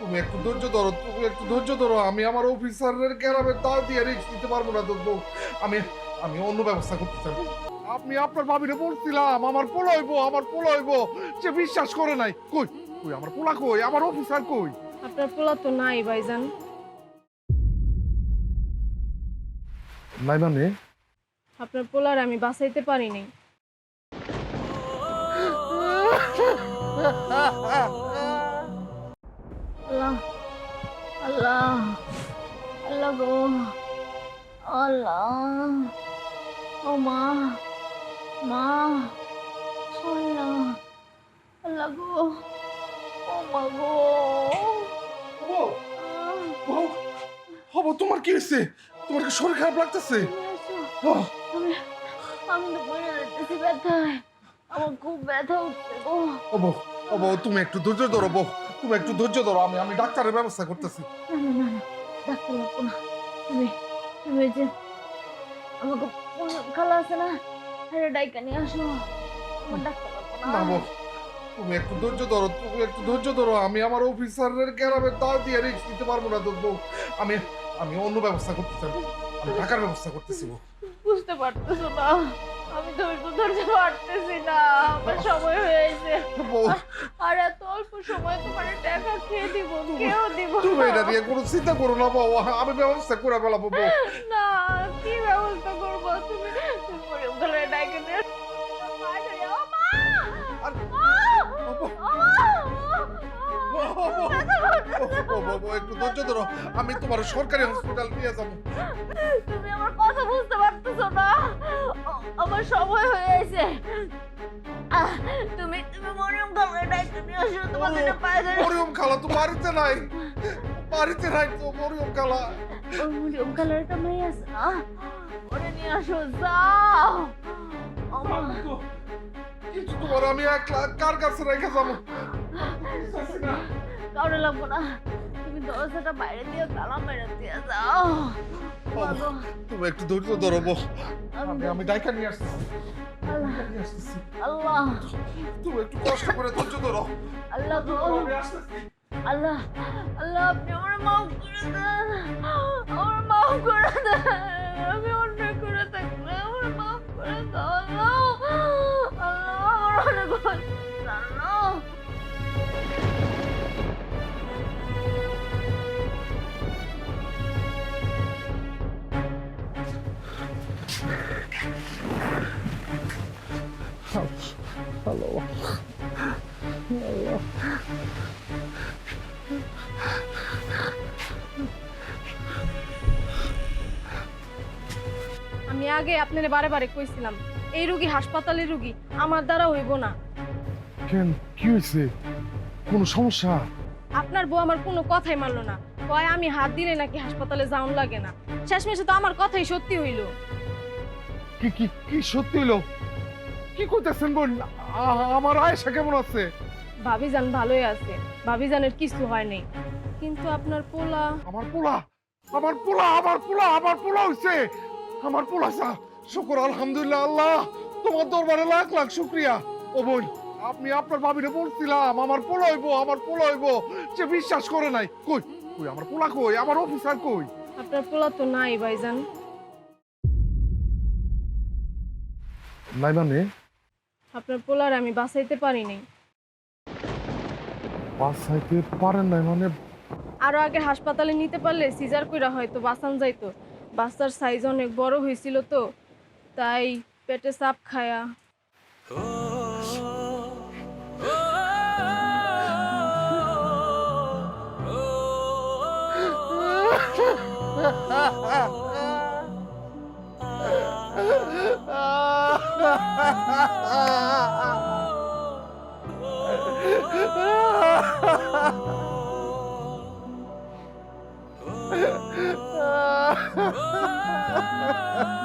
তুমি একটু ধৈর্য ধরো তুমি একটু ধৈর্য ধরো। আমি আমার অফিসারের গ্যারামের দাও দিয়ে রিক্স নিতে পারব না তো আমি আমি অন্য ব্যবস্থা করতে চাই। আপনি আপনার ভাবিরে বলছিলাম আমার পোলা হইবো আমার পোলা হইবো। সে বিশ্বাস করে নাই। কই কই আমার পোলা কই আমার অফিসার কই? আপনার পোলা তো নাই ভাইজান। নাই মানে? আপনার পোলার আমি বাঁচাইতে পারি নাই আল্লাহ ও মা মা আল্লাহ আল্লাহ গো ও মা গো হব তোমার কি হয়েছে তোমার কি শরীর খারাপ লাগতেছে আমি আমি তো পড়ে যাচ্ছি ব্যথায় আমার খুব ব্যথা গো ও বউ ও বউ তুমি একটু ধৈর্য ধরো বউ তুমি একটু ধৈর্য ধরো আমি আমি ডাক্তারের ব্যবস্থা করতেছি না না না না ডাক্তার লাগবো না তুমি যে আমাকে খালা আছে না আরে ডাইকা নিয়ে আসো। আমার ডাক্তার তুমি একটু ধৈর্য ধরো তুমি একটু ধৈর্য ধরো। আমি আমার অফিসারের গ্যারামের দাও দিয়ে রিক্স নিতে পারব না তো আমি আমি অন্য ব্যবস্থা করতে চাই। আমি টাকার ব্যবস্থা করতেছি বুঝতে পারতেছো না। আমি ধৈর্য ধৈর্য পারতেছি না আমার সময় হয়েছে আর এত অল্প সময় তোমার টাকা খেয়ে দিব কেউ দিব তুমি এটা নিয়ে কোনো চিন্তা করো না বউ আমি ব্যবস্থা করে ফেলাবো না কি ব্যবস্থা করব? তুমি একটু ধৈর্য ধরো। আমি তোমার সরকারি হসপিটাল নিয়ে যাব। তুমি আমার কথা বুঝতে পারতেছো না। আমার সময় হয়ে গেছে। তুমি তুমি মরিয়ম খালার ডাইকে নিয়ে আসো তোমার জন্য পায়ে ধরে মরিয়ম খালা তো বাড়িতে নাই। বাড়িতে নাই তো মরিয়ম খালা। মরিয়ম খালার একটা মেয়ে আছে না? ওরে নিয়ে আসো যাও। মা তোমার আমি একলা কার কাছে রেখে যাব? কাউরে লাগবো না। তুমি দরজাটা বাইরে দিয়ে তালা মেরে দিয়ে যাও বাবা, তুমি একটু ধৈর্য ধরো বউ আমি আমি আমি ডাইকা নিয়ে আসতেছি। আল্লাহ। ডাইকা নিয়ে আসতেছি। তুমি একটু কষ্ট করে ধৈর্য ধরো। আল্লাহ গো। আল্লাহ। আল্লাহ আপনি আমার মাফ করে দেন। আমার মাফ করে দেন। আমি অন্যায় হ্যালো আমি আগে আপনার বারে বারে কইছিলাম এই রুগী হাসপাতালের রুগী আমার দ্বারা হইব না। কেন? কি হয়েছে কোনো সমস্যা? আপনার বউ আমার কোনো কথাই মানলো না। কয় আমি হাত দিলে নাকি হাসপাতালে যাওন লাগে না। শেষমেশে তো আমার কথাই সত্যি হইল। কি কি কি সত্যি হলো কি করতেছেন বোন? আমার আয়েশা কেমন আছে? ভাবিজান ভালোই আছে। ভাবিজানের কিছু হয় নাই। কিন্তু আপনার পোলা আমার পোলা আমার পোলা আমার পোলা আমার পোলা হইছে। আমার পোলা সা শুকর আলহামদুলিল্লাহ আল্লাহ। তোমার দরবারে লাখ লাখ শুক্রিয়া। ও বোন আপনি আপনার ভাবিরে বলছিলাম আমার পোলা হইবো আমার পোলা হইবো। সে বিশ্বাস করে নাই। কই কই আমার পোলা কই আমার অফিসার কই? আপনার পোলা তো নাই ভাইজান। নাই মানে? আপনার পোলার আমি বাঁচাইতে পারি নাই বাসাইতে পারেন নাই মানে আরও আগে হাসপাতালে নিতে পারলে সিজার কইরা হয়তো বাঁচান যাইতো। বাচ্চার সাইজ অনেক বড় হয়েছিল তো তাই পেটে সাপ খায়া। Oh.